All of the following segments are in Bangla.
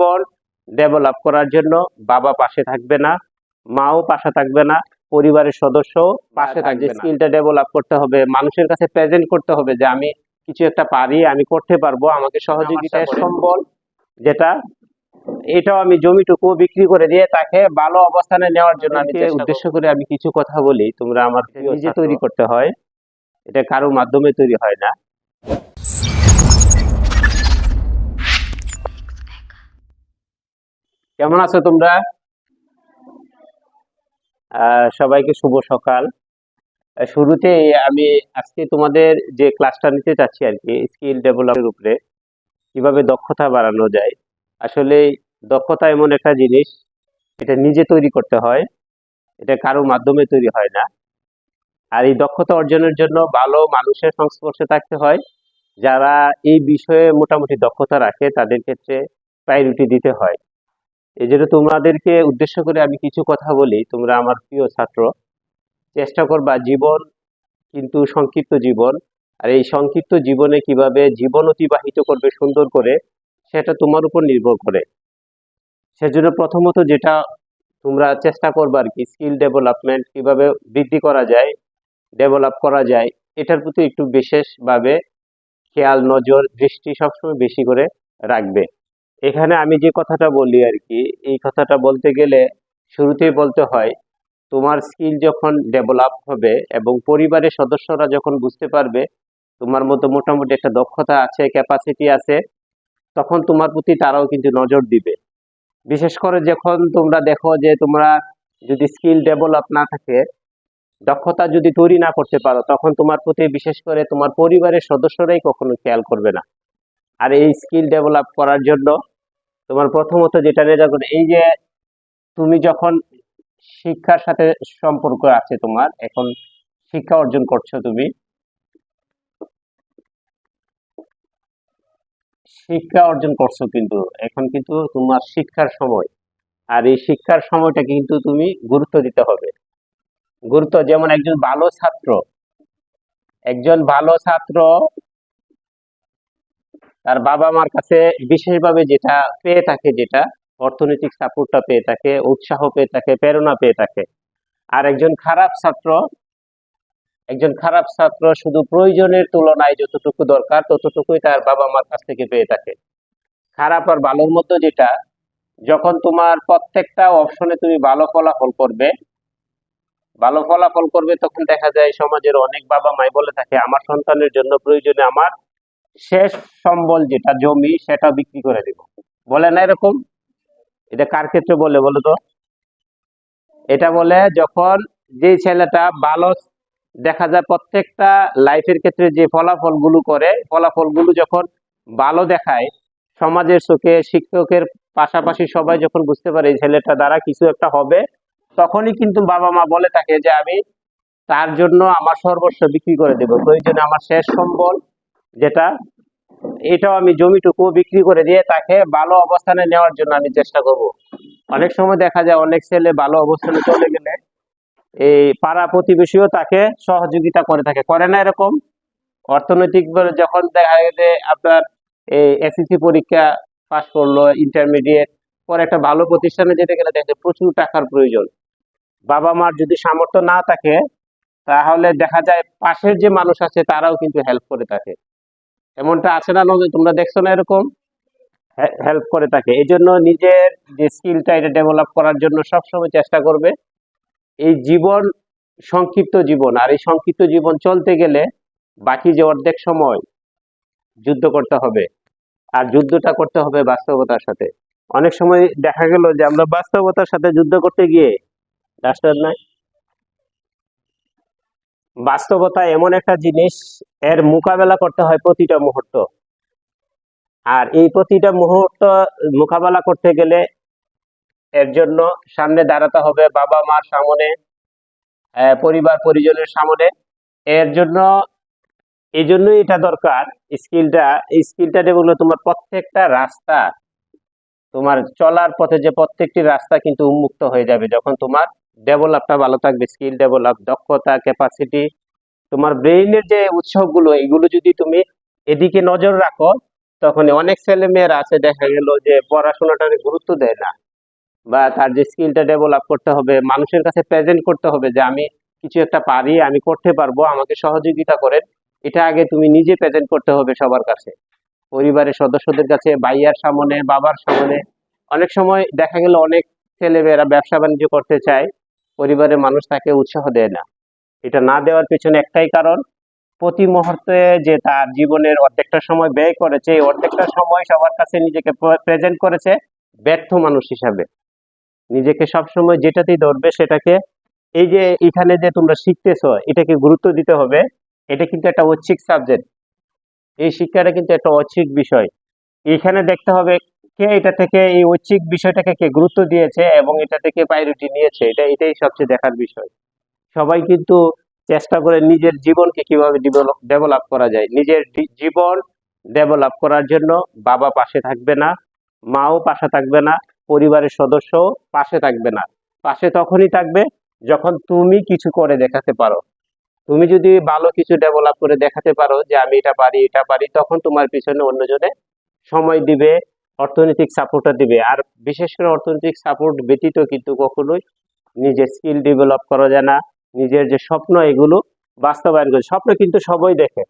জীবন ডেভেলপ করার জন্য বাবা পাশে থাকবে না মাও পাশে থাকবে না পরিবারের সদস্য পাশে থাকবে স্কিলটা ডেভেলপ করতে হবে মানুষের কাছে প্রেজেন্ট করতে হবে যে আমি কিছু একটা পারি আমি করতে পারব আমাকে সহযোগিতায় সম্বল যেটা এটাও আমি জমিটুকু বিক্রি করে দিয়ে তাকে ভালো অবস্থানে নেওয়ার জন্য আমি উদ্দেশ্য করে আমি কিছু কথা বলি। তোমরা আমার নিজে তৈরি করতে হয়। এটা কারোর মাধ্যমে তৈরি হয় না। কেমন আছো তোমরা? সবাইকে শুভ সকাল। শুরুতে আমি আজকে তোমাদের যে ক্লাসটা নিতে চাচ্ছি আর কি স্কিল ডেভেলপের উপরে, কীভাবে দক্ষতা বাড়ানো যায়। আসলে দক্ষতা এমন একটা জিনিস, এটা নিজে তৈরি করতে হয়, এটা কারও মাধ্যমে তৈরি হয় না। আর এই দক্ষতা অর্জনের জন্য ভালো মানুষের সংস্পর্শে থাকতে হয়। যারা এই বিষয়ে মোটামুটি দক্ষতা রাখে, তাদের ক্ষেত্রে প্রায়োরিটি দিতে হয়। এই জন্য তোমাদেরকে উদ্দেশ্য করে আমি কিছু কথা বলি। তোমরা আমার প্রিয় ছাত্র, চেষ্টা করবা জীবন কিন্তু সংক্ষিপ্ত জীবন, আর এই সংক্ষিপ্ত জীবনে কীভাবে জীবন অতিবাহিত করবে সুন্দর করে, সেটা তোমার উপর নির্ভর করে। সেজন্য প্রথমত যেটা তোমরা চেষ্টা করবা আর কি, স্কিল ডেভেলপমেন্ট কীভাবে বৃদ্ধি করা যায়, ডেভেলপ করা যায়, এটার প্রতি একটু বিশেষভাবে খেয়াল, নজর, দৃষ্টি সবসময় বেশি করে রাখবে। এখানে আমি যে কথাটা বলি আর কি, এই কথাটা বলতে গেলে শুরুতেই বলতে হয়, তোমার স্কিল যখন ডেভেলপ হবে এবং পরিবারের সদস্যরা যখন বুঝতে পারবে তোমার মতো মোটামুটি একটা দক্ষতা আছে ক্যাপাসিটি আছে, তখন তোমার প্রতি তারাও কিন্তু নজর দিবে। বিশেষ করে যখন তোমরা দেখো যে তোমরা যদি স্কিল ডেভেলপ না থাকে, দক্ষতা যদি তৈরি না করতে পারো, তখন তোমার প্রতি বিশেষ করে তোমার পরিবারের সদস্যরাই কখনো খেয়াল করবে না। আর এই স্কিল ডেভেলপ করার জন্য তোমার প্রথমত যেটা রেজা করে এই যে তুমি যখন শিক্ষার সাথে সম্পর্ক আছে তোমার, এখন শিক্ষা অর্জন করছ তুমি, শিক্ষা অর্জন করছ কিন্তু, এখন কিন্তু তোমার শিক্ষার সময়, আর এই শিক্ষার সময়টা কিন্তু তুমি গুরুত্ব দিতে হবে। গুরুত্ব, যেমন একজন ভালো ছাত্র, একজন ভালো ছাত্র তার বাবা মার কাছে বিশেষভাবে যেটা পেয়ে থাকে যেটা, অর্থনৈতিক সাপোর্টটা পেয়ে থাকে, উৎসাহ পেয়ে থাকে, প্রেরণা পেয়ে থাকে। আর একজন খারাপ ছাত্র, একজন খারাপ ছাত্র শুধু প্রয়োজনের তুলনায় যতটুকু দরকার, ততটুকুই তার বাবা মার কাছ থেকে পেয়ে থাকে। খারাপ আর ভালোর মধ্যে যেটা, যখন তোমার প্রত্যেকটা অপশনে তুমি ভালো ফলাফল করবে, ভালো ফলাফল করবে, তখন দেখা যায় সমাজের অনেক বাবা মাই বলে থাকে, আমার সন্তানের জন্য প্রয়োজনে আমার শেষ সম্বল যেটা জমি সেটা বিক্রি করে দিব। বলে না এরকম? এটা কার ক্ষেত্রে বলে বলো তো? এটা বলে যখন যে ছেলেটা ভালো দেখা যায় প্রত্যেকটা লাইফের ক্ষেত্রে যে ফলাফলগুলো করে, ফলাফলগুলো যখন ভালো দেখায়, সমাজের চোখে শিক্ষকের পাশাপাশি সবাই যখন বুঝতে পারে এই ছেলেটা দ্বারা কিছু একটা হবে, তখনই কিন্তু বাবা মা বলে থাকে যে আমি তার জন্য আমার সর্বস্ব বিক্রি করে দেবো। প্রয়োজনে আমার শেষ সম্বল যেটা এটাও আমি জমিটুকু বিক্রি করে দিয়ে তাকে ভালো অবস্থানে নেওয়ার জন্য আমি চেষ্টা করব। অনেক সময় দেখা যায় অনেক ছেলে ভালো অবস্থানে চলে গেলে এই পাড়া প্রতিবেশীও তাকে সহযোগিতা করে থাকে। করে না এরকম। অর্থনৈতিক যখন দেখা যে আপনার এই এসএসসি পরীক্ষা পাশ করল ইন্টারমিডিয়েট পরে একটা ভালো প্রতিষ্ঠানে যেতে গেলে দেখে প্রচুর টাকার প্রয়োজন। বাবা মার যদি সামর্থ্য না থাকে, তাহলে দেখা যায় পাশের যে মানুষ আছে তারাও কিন্তু হেল্প করে থাকে। এমনটা আছে না নজর তোমরা দেখছ না এরকম? হেল্প করে থাকে এই জন্য নিজের যে স্কিলটা এটা ডেভেলপ করার জন্য সবসময় চেষ্টা করবে। এই জীবন, সংক্ষিপ্ত জীবন। আর এই সংক্ষিপ্ত জীবন চলতে গেলে বাকি যে অর্ধেক সময় যুদ্ধ করতে হবে। আর যুদ্ধটা করতে হবে বাস্তবতার সাথে। অনেক সময় দেখা গেল যে আমরা বাস্তবতার সাথে যুদ্ধ করতে গিয়ে ডাক্তার নাই বাস্তবতা এমন একটা জিনিস এর মোকাবেলা করতে হয় প্রতিটা মুহূর্ত। আর এই প্রতিটা মুহূর্ত মোকাবেলা করতে গেলে এর জন্য সামনে দাঁড়াতে হবে বাবা মার সামনে পরিবার পরিজনের সামনে। এর জন্য, এই জন্যই এটা দরকার স্কিলটা। এই স্কিলটা ডেভেলপ তোমার প্রত্যেকটা রাস্তা, তোমার চলার পথে যে প্রত্যেকটি রাস্তা কিন্তু উন্মুক্ত হয়ে যাবে। যখন তোমার ডেভেলপটা ভালো থাকবে স্কিল ডেভেলপ দক্ষতা ক্যাপাসিটি তোমার ব্রেইনের যে উৎসবগুলো এগুলো যদি তুমি এদিকে নজর রাখো, তখন অনেক ছেলে মেয়েরা আছে, দেখা গেল যে পড়াশোনাটা গুরুত্ব দেয় না বা তার যে স্কিলটা ডেভেলপ করতে হবে, মানুষের কাছে প্রেজেন্ট করতে হবে যে আমি কিছু একটা পারি, আমি করতে পারব, আমাকে সহযোগিতা করেন। এটা আগে তুমি নিজে প্রেজেন্ট করতে হবে সবার কাছে। পরিবারের সদস্যদের কাছে, ভাইয়ার সামনে, বাবার সামনে। অনেক সময় দেখা গেল অনেক ছেলেমেয়েরা ব্যবসা বাণিজ্য করতে চায় পরিবারের মানুষ তাকে উৎসাহ দেয় না। এটা না দেওয়ার পেছনে একটাই কারণ, প্রতি মুহূর্তে যে তার জীবনের অর্ধেকটা সময় ব্যয় করেছে, এই অর্ধেকটা সময় সবার কাছে নিজেকে প্রেজেন্ট করেছে ব্যর্থ মানুষ হিসাবে। নিজেকে সবসময় যেটাতেই ধরবে সেটাকে, এই যে এখানে যে তোমরা শিখতেছো, এটাকে গুরুত্ব দিতে হবে, এটা কিন্তু একটা ঐচ্ছিক সাবজেক্ট এই শিক্ষাটা কিন্তু একটা ঐচ্ছিক বিষয়। এখানে দেখতে হবে কে এটা থেকে এই ঐচ্ছিক বিষয়টাকে কে গুরুত্ব দিয়েছে এবং এটা থেকে প্রায়োরিটি নিয়েছে? এটা, এটাই সবচেয়ে দেখার বিষয়। সবাই কিন্তু চেষ্টা করে নিজের জীবনকে কীভাবে ডেভেলপ করা যায়। নিজের জীবন ডেভেলপ করার জন্য বাবা পাশে থাকবে না, মাও পাশে থাকবে না, পরিবারের সদস্যও পাশে থাকবে না। পাশে তখনই থাকবে যখন তুমি কিছু করে দেখাতে পারো। তুমি যদি ভালো কিছু ডেভেলপ করে দেখাতে পারো যে আমি এটা পারি এটা পারি, তখন তোমার পিছনে অন্যজনে সময় দিবে অর্থনৈতিক সাপোর্টটা দিবে। আর বিশেষ করে অর্থনৈতিক সাপোর্ট ব্যতীত কিন্তু কখনোই নিজের স্কিল ডেভেলপ করা যায় না। নিজের যে স্বপ্ন, এগুলো বাস্তবায়ন করে। স্বপ্ন কিন্তু সবাই দেখে।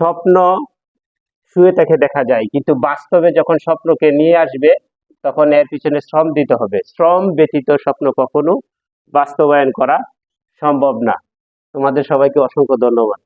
স্বপ্ন শুয়ে থেকে দেখা যায়। কিন্তু বাস্তবে যখন স্বপ্নকে নিয়ে আসবে, তখন এর পিছনে শ্রম দিতে হবে। শ্রম ব্যতীত স্বপ্ন কখনো বাস্তবায়ন করা সম্ভব না। তোমাদের সবাইকে অসংখ্য ধন্যবাদ।